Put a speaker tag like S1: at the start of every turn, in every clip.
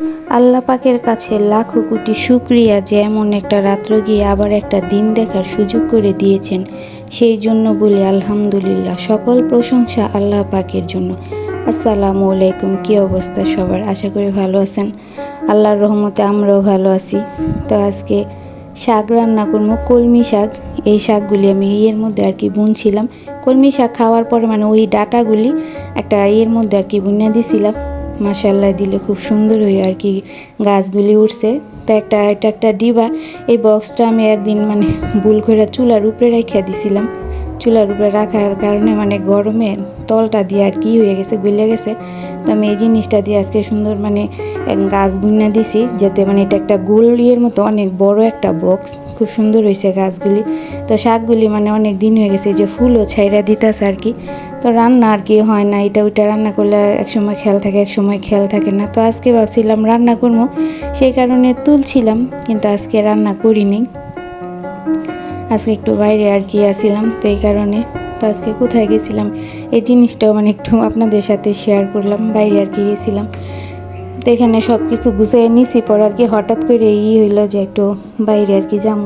S1: আল্লাহ পাকের কাছে লাখো কোটি শুক্রিয়া যে এমন একটা রাত্র গিয়ে আবার একটা দিন দেখার সুযোগ করে দিয়েছেন। সেই জন্য বলি আলহামদুলিল্লাহ, সকল প্রশংসা আল্লাহ পাকের জন্য। আসসালামু আলাইকুম, কী অবস্থা সবার? আশা করি ভালো আছেন। আল্লাহর রহমতে আমরাও ভালো আছি। তো আজকে শাক রান্না করব, কলমি শাক। এই শাকগুলি আমি ইয়ের মধ্যে আর কি বুনছিলাম। কলমি শাক খাওয়ার পরে মানে ওই ডাটাগুলি একটা ইয়ের মধ্যে আর কি বুনে দিছিলাম। মাসাল্লাহ দিলে খুব সুন্দর হয়ে আর কি গাছগুলি উঠছে। তো একটা, এটা একটা ডিবা, এই বক্সটা আমি একদিন মানে ভুল করে চুলার উপরে রেখে দিছিলাম। চুলার উপরে রাখার কারণে মানে গরমে তলটা দিয়ে আর কি হয়ে গেছে, গলে গেছে। তো আমি এই জিনিসটা দিয়ে আজকে সুন্দর মানে গাছ বুনা দিছি, যাতে মানে এটা একটা গোল ইয়ের মতো অনেক বড় একটা বক্স খুব সুন্দর হয়েছে গাছগুলি। তো শাকগুলি মানে অনেক দিন হয়ে গেছে যে ফুলও ছাইরা দিতেছে আর কি। তো রান্না আর কি হয় না, এটা ওইটা রান্না করলে একসময় খেয়াল থাকে, একসময় খেয়াল থাকে না। তো আজকে ভাবছিলাম রান্না করব, সেই কারণে তুলছিলাম, কিন্তু আজকে রান্না করিনি। আজকে একটু বাইরে আর কি আসছিলাম তো এই কারণে তো আজকে কোথায় গেছিলাম? এই জিনিসটাও মানে একটু আপনাদের সাথে শেয়ার করলাম, বাইরে আর কি গেছিলাম। তো এখানে সব কিছু গুছিয়ে নিছি, পর আর কি হঠাৎ করে ই হইল যে একটু বাইরে আর কি যাব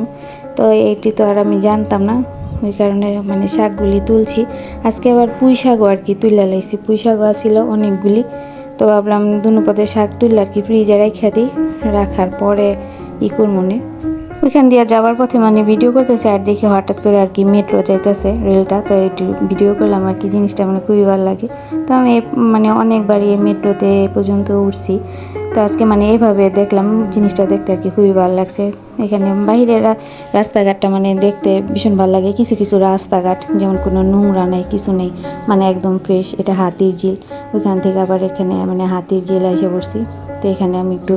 S1: তো এটি তো আর আমি জানতাম না, ওই কারণে মানে শাকগুলি তুলছি। আজকে আবার পুঁই শাকও আর কি তুলে লাইছি, পুঁই শাকও আছিল অনেকগুলি। তো ভাবলাম দুনো পথে শাক তুললে আর কি ফ্রিজে রেখে দিই, রাখার পরে ই করমনে ওইখান দিয়ে যাওয়ার পথে মানে ভিডিও করতেছে আর দেখি হঠাৎ করে আর কি মেট্রো যাইতেছে রেলটা তো একটু ভিডিও করলাম আর কি, জিনিসটা মানে খুবই ভালো লাগে। তো আমি মানে অনেকবারই মেট্রোতে পর্যন্ত উঠছি। তো আজকে মানে এইভাবে দেখলাম, জিনিসটা দেখতে আর কি খুবই ভালো লাগছে। এখানে বাইরের রাস্তাঘাটটা মানে দেখতে ভীষণ ভালো লাগে। কিছু কিছু রাস্তাঘাট, যেমন কোনো নোংরা নেই, কিছু নেই মানে একদম ফ্রেশ এটা হাতির ঝিল। ওইখান থেকে আবার এখানে মানে হাতির ঝিল এসে পড়ছি। তো এখানে আমি একটু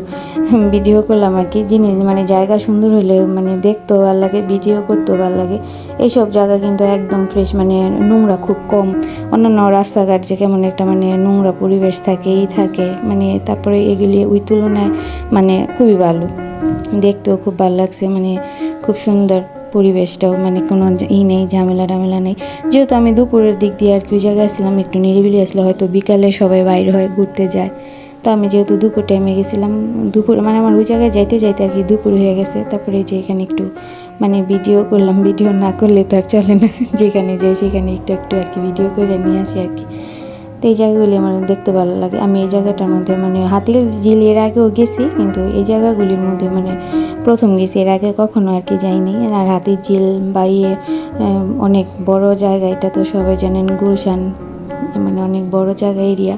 S1: ভিডিও করলাম আর কি। জিনিস মানে জায়গা সুন্দর হলে মানে দেখতেও ভালো লাগে, ভিডিও করতেও ভালো লাগে। এইসব জায়গা কিন্তু একদম ফ্রেশ মানে নোংরা খুব কম। অন্যান্য রাস্তাঘাট যে কেমন একটা মানে নোংরা পরিবেশ থাকে এই থাকে মানে তারপরে এগুলি ওই তুলনায় মানে খুবই ভালো। দেখতেও খুব ভালো লাগছে মানে খুব সুন্দর পরিবেশটাও মানে কোনো ই নেই, ঝামেলা টামেলা নেই। যেহেতু আমি দুপুরের দিক দিয়ে আর কি ওই জায়গায় ছিলাম, একটু নিরিবিলি আসলে হয়তো বিকালে সবাই বাইরে হয়, ঘুরতে যায়। তো আমি যেহেতু দুপুর টাইমে গেছিলাম, দুপুর মানে আমার ওই জায়গায় যাইতে যাইতে আর কি দুপুর হয়ে গেছে। তারপরে যে এখানে একটু মানে ভিডিও করলাম ভিডিও না করলে তো আর চলে না। যেখানে যাই সেখানে একটু একটু আর কি ভিডিও করে নিয়ে আসি আর কি। তো এই জায়গাগুলি আমার দেখতে ভালো লাগে। আমি এই জায়গাটার মধ্যে মানে হাতির ঝিল এর আগেও গেছি, কিন্তু এই জায়গাগুলির মধ্যে মানে প্রথম গেছি এর আগে কখনো আর কি যাইনি। আর হাতির ঝিল বা ইয়ে অনেক বড় জায়গা, এটা তো সবাই জানেন, গুলশান মানে অনেক বড় জায়গা এরিয়া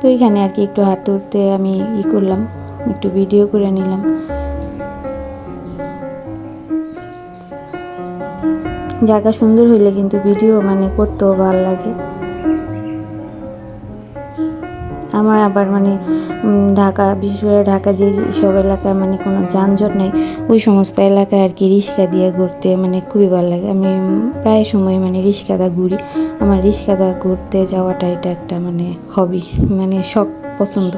S1: তো এখানে আর কি একটু হাঁটতে উঠতে আমি ই করলাম, একটু ভিডিও করে নিলাম। জায়গা সুন্দর হইলে কিন্তু ভিডিও মানে করতেও ভালো লাগে। আমার আবার মানে ঢাকা, বিশেষ করে ঢাকা যে সব এলাকায় মানে কোনো যানজট নেই, ওই সমস্ত এলাকায় আর কি রিক্সা দিয়ে ঘুরতে মানে খুবই ভালো লাগে। আমি প্রায় সময় মানে রিক্সাদা ঘুরি। আমার রিক্সাদা ঘুরতে যাওয়াটা এটা একটা মানে হবি মানে সব পছন্দ।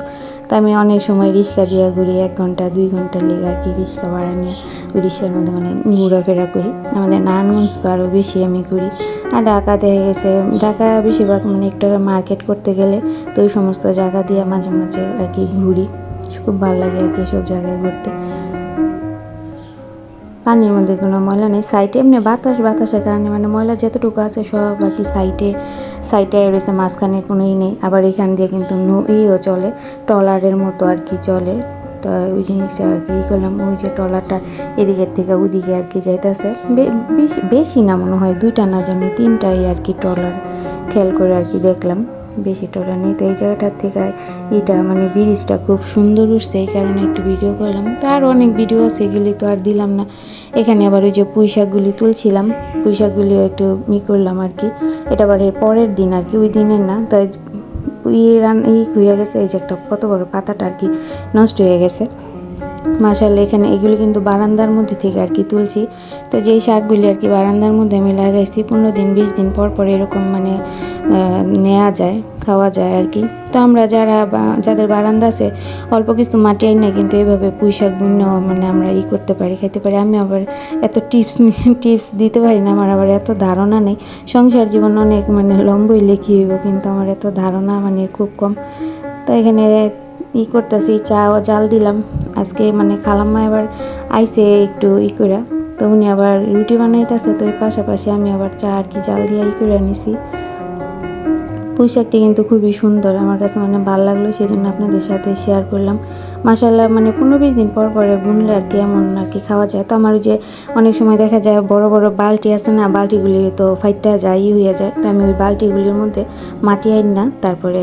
S1: তা আমি অনেক সময় রিক্সা দিয়ে ঘুরি, এক ঘণ্টা, দুই ঘণ্টা লেগে আর কি রিক্সা ভাড়া নিয়ে রিক্সার মধ্যে মানে ঘোরাফেরা করি। আমাদের নারায়ণগঞ্জ তো আরও বেশি আমি ঘুরি। আর ঢাকা দেখা গেছে, ঢাকা বেশিরভাগ মানে একটা মার্কেট করতে গেলে তো ওই সমস্ত জায়গা দিয়ে মাঝে মাঝে আর কি ঘুরি। খুব ভালো লাগে আর কি সব জায়গায় ঘুরতে। পানির মধ্যে কোনো ময়লা নেই। সাইডে এমনি বাতাস, বাতাসের কারণে মানে ময়লা যতটুকু আছে সব আর কি সাইডে সাইডে রয়েছে, মাঝখানে কোনোই নেই। আবার এখান দিয়ে কিন্তু ইও চলে, ট্রলারের মতো আর কি চলে। তো ওই জিনিসটা আর কি করলাম, ওই যে ট্রলারটা এদিকের থেকে ওদিকে আর কি যাইতেছে। বেশি না মনে হয়, দুইটা না জানি, তিনটাই আর কি ট্রলার। খেয়াল করে আর কি দেখলাম। বেশি ট্রলার নেই। তো এই জায়গাটার থেকে এটা মানে ব্রিজটা খুব সুন্দর উঠছে, এই কারণে একটু ভিডিও করলাম। তো আর অনেক ভিডিও আছে, এগুলি তো আর দিলাম না। এখানে আবার ওই যে পুঁইশাকগুলি তুলছিলাম পুঁই শাকগুলিও একটু ই করলাম আর কি। এটা আবার এর পরের দিন আর কি, ওই দিনের না। তো ই রান ই হয়ে গেছে, এই যে একটা কত বড় পাতাটা আর কি নষ্ট হয়ে গেছে। মাশাল্লাহ এখানে এগুলো কিন্তু বারান্দার মধ্যে থেকে আর কি তুলছি। তো যেই শাকগুলি আর কি বারান্দার মধ্যে আমি লাগাইছি, পনেরো দিন, বিশ দিন পর পর এরকম মানে নেওয়া যায়, খাওয়া যায় আর কি। তো আমরা যারা যাদের বারান্দা আছে, অল্প কিছু মাটি আই না কিন্তু এইভাবে পুঁই শাক বুন্য মানে আমরা ই করতে পারি খেতে পারি। আমি আবার এত টিপস টিপস দিতে পারি না, আমার আবার এত ধারণা নেই। সংসার জীবন অনেক মানে লম্বই লেখি হইব, কিন্তু আমার এত ধারণা মানে খুব কম। তো এখানে ই করতেছি, চা ও জাল দিলাম। আজকে মানে খালাম্মা এবার আইসে একটু ই করে তো উনি আবার রুটি বানাইতেছে, তো এই পাশাপাশি আমি আবার চা আর কি জাল দিয়ে ই করে নিছি। পুঁই শাকটি কিন্তু খুবই সুন্দর। আমার কাছে মানে ভালো লাগল সেই জন্য আপনাদের সাথে শেয়ার করলাম। মাসাল্লাহ মানে পনেরো বিশ দিন পর পরে বুনলে আর কি এমন আর কি খাওয়া যায়। তো আমার যে অনেক সময় দেখা যায় বড় বড় বালতি আছে না, বালতিগুলি তো ফাইটটা যায়, ই হয়ে যায়। তো আমি ওই বালতিগুলির মধ্যে মাটি আনি না, তারপরে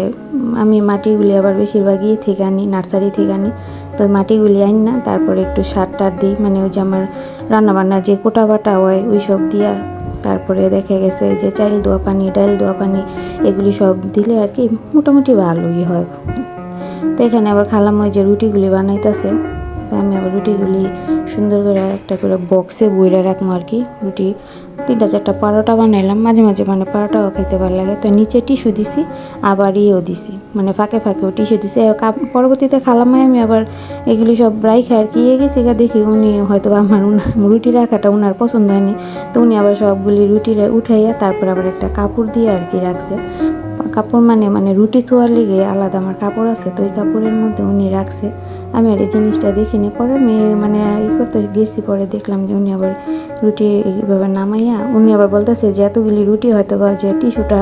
S1: আমি মাটিগুলি আবার বেশিরভাগই থেকে আনি, নার্সারি থেকে আনি। তো মাটিগুলি আনি না, তারপরে একটু সার টার দিই। মানে ওই যে আমার রান্নাবান্নার যে কোটা বাটা হয় ওই সব দিয়া তারপরে দেখা গেছে যে চাইল দোয়া পানি ডাল দোয়া পানি, এগুলি সব দিলে আর কি মোটামুটি ভালোই হয়। তো এখানে আবার খালাম ওই যে রুটিগুলি বানাইতেছে। তো আমি আবার রুটিগুলি সুন্দর করে একটা করে বক্সে বইরা রাখব আর কি, রুটি। তিনটা, চারটা পরোটা বানাইলাম, মাঝে মাঝে মানে পরোটাও খেতে ভালো লাগে। তো নিচে টিস্যু দিছি, আবার ইয়েও দিছি মানে ফাঁকে ফাঁকেও টিস্যু দিছি। পরবর্তীতে খালামাই আমি আবার এগুলি সব রাইখে আর কি ইয়ে গেছি দেখি উনি হয়তো আমার রুটি রাখাটা ওনার পছন্দ হয়নি। তো উনি আবার সবগুলি রুটি উঠাইয়া তারপর আবার একটা কাপড় দিয়ে আর কি রাখছে। কাপড় মানে মানে রুটি থোয়ার লেগে আলাদা আমার কাপড় আছে, তো ওই কাপড়ের মধ্যে উনি রাখছে। আমি আর এই জিনিসটা দেখিনি। পরে মেয়ে মানে ই করতে গেছি, পরে দেখলাম যে উনি আবার রুটি এইভাবে নামাইয়া, উনি আবার বলতেছে যে এতগুলি রুটি হয়তো বা যে টিস্যুটা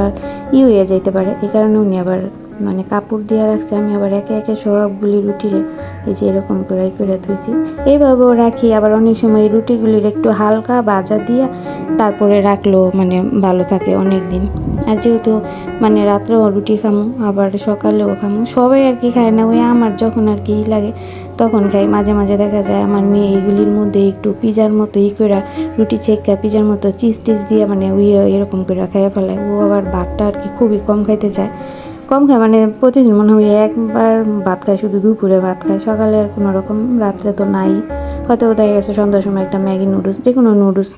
S1: ই হয়ে যাইতে পারে। এই কারণে উনি আবার মানে কাপড় দিয়ে রাখছে, আমি আবার একে একে সবগুলি রুটিরে এই যে এরকম করে করে ধুইছি। এইভাবেও রাখি, আবার অনেক সময় রুটিগুলির একটু হালকা বাজা দিয়ে তারপরে রাখল মানে ভালো থাকে অনেক দিন আর যেহেতু মানে রাত্রেও রুটি খামু, আবার সকালেও খামু, সবাই আর কি খায় না, ওই আমার যখন আর কি লাগে তখন খাই। মাঝে মাঝে দেখা যায় আমার মেয়ে এইগুলির মধ্যে একটু পিজার মতো ই করে রুটি চেক্কা পিজার মতো চিজ টিজ দিয়ে মানে ওই এরকম করে খাইয়ে ফেলায়। ও আবার ভাতটা আর কি খুবই কম খাইতে চায়। কম খায় মানে প্রতিদিন মনে হয় একবার ভাত খায়, শুধু দুপুরে ভাত খায়। সকালে আর কোনো রকম, রাত্রে তো নাই। হয়তো দেখা গেছে সন্ধ্যার সময় একটা ম্যাগি নুডলস যে কোনো নুডলস।